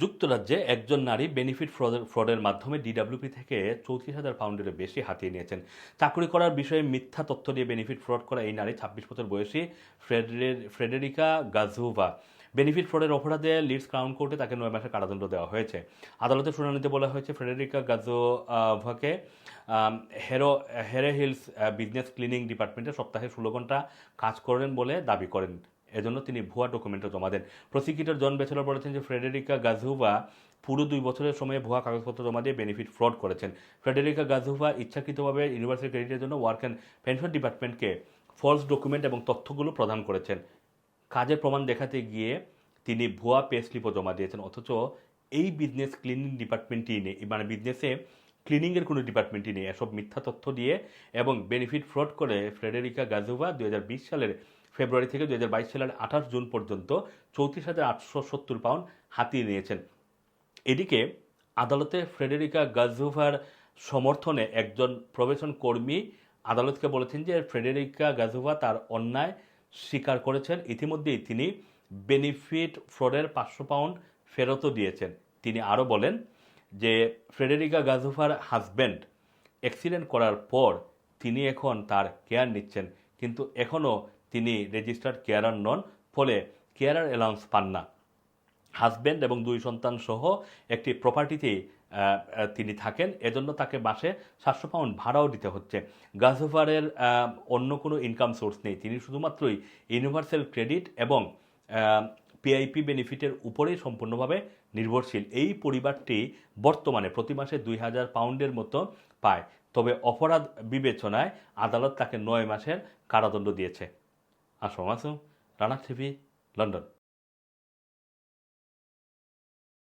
যুক্তরাজ্যে একজন নারী বেনিফিট ফ্রডের ফ্রডের মাধ্যমে ডিডাব্লিউপি থেকে চৌত্রিশ হাজার পাউন্ডেরও বেশি হাতিয়ে নিয়েছেন। চাকরি করার বিষয়ে মিথ্যা তথ্য দিয়ে বেনিফিট ফ্রড করা এই নারী ছাব্বিশ বছর বয়সী ফ্রেডে- ফ্রেডেরিকা গাজুভা। বেনিফিট ফ্রডের অপরাধে লিডস ক্রাউন কোর্টে তাকে নয় মাসের কারাদণ্ড দেওয়া হয়েছে। আদালতে শুনানিতে বলা হয়েছে ফ্রেডেরিকা গাজোভাকে হেরো, হেরে হিলস বিজনেস ক্লিনিং ডিপার্টমেন্টে সপ্তাহে ষোলো ঘণ্টা কাজ করেন বলে দাবি করেন। এজন্য তিনি ভুয়া ডকুমেন্টও জমা দেন। প্রসিকিউটর জন বেচেলর বলেছেন যে ফ্রেডেরিকা গাজুভা পুরো দুই বছরের সময়ে ভুয়া কাগজপত্র জমা দিয়ে বেনিফিট ফ্রড করেছেন। ফ্রেডেরিকা গাজুভা ইচ্ছাকৃতভাবে ইউনিভার্সিটি ক্রেডিটের জন্য ওয়ার্ক অ্যান্ড পেনশন ডিপার্টমেন্টকে ফলস ডকুমেন্ট এবং তথ্যগুলো প্রদান করেছেন। কাজের প্রমাণ দেখাতে গিয়ে তিনি ভুয়া পে স্লিপও জমা দিয়েছেন। অথচ এই বিজনেস ক্লিনিং ডিপার্টমেন্টই নেই। মানে বিজনেসে ক্লিনিংয়ের কোনো ডিপার্টমেন্টই নেই। এসব মিথ্যা তথ্য দিয়ে এবং বেনিফিট ফ্রড করে ফ্রেডেরিকা গাজুভা দু হাজার বিশ সালের ফেব্রুয়ারি থেকে দু হাজার বাইশ সালের আঠাশ জুন পর্যন্ত চৌত্রিশ হাজার আটশো সত্তর পাউন্ড হাতিয়ে নিয়েছেন। এদিকে আদালতে ফ্রেডেরিকা গাজুভার সমর্থনে একজন প্রবেশন কর্মী আদালতকে বলেছেন যে ফ্রেডেরিকা গাজুভা তার অন্যায় স্বীকার করেছেন। ইতিমধ্যেই তিনি বেনিফিট ফ্রডের পাঁচশো পাউন্ড ফেরতও দিয়েছেন। তিনি আরও বলেন যে ফ্রেডেরিকা গাজুভার হাজব্যান্ড অ্যাক্সিডেন্ট করার পর তিনি এখন তার কেয়ার নিচ্ছেন, কিন্তু এখনও তিনি রেজিস্টার্ড কেয়ারার নন ফলে কেয়ারার অ্যালাউন্স পান না। হাজব্যান্ড এবং দুই সন্তান সহ একটি প্রপার্টিতেই তিনি থাকেন। এজন্য তাকে মাসে সাতশো পাউন্ড ভাড়াও দিতে হচ্ছে। গাজোভারের অন্য কোনো ইনকাম সোর্স নেই। তিনি শুধুমাত্রই ইউনিভার্সাল ক্রেডিট এবং পিআইপি বেনিফিটের উপরেই সম্পূর্ণভাবে নির্ভরশীল। এই পরিবারটি বর্তমানে প্রতি মাসে দুই হাজার পাউন্ডের মতো পায়। তবে অপরাধ বিবেচনায় আদালত তাকে নয় মাসের কারাদণ্ড দিয়েছে। আসো মাসুম রানা টিভি লন্ডন।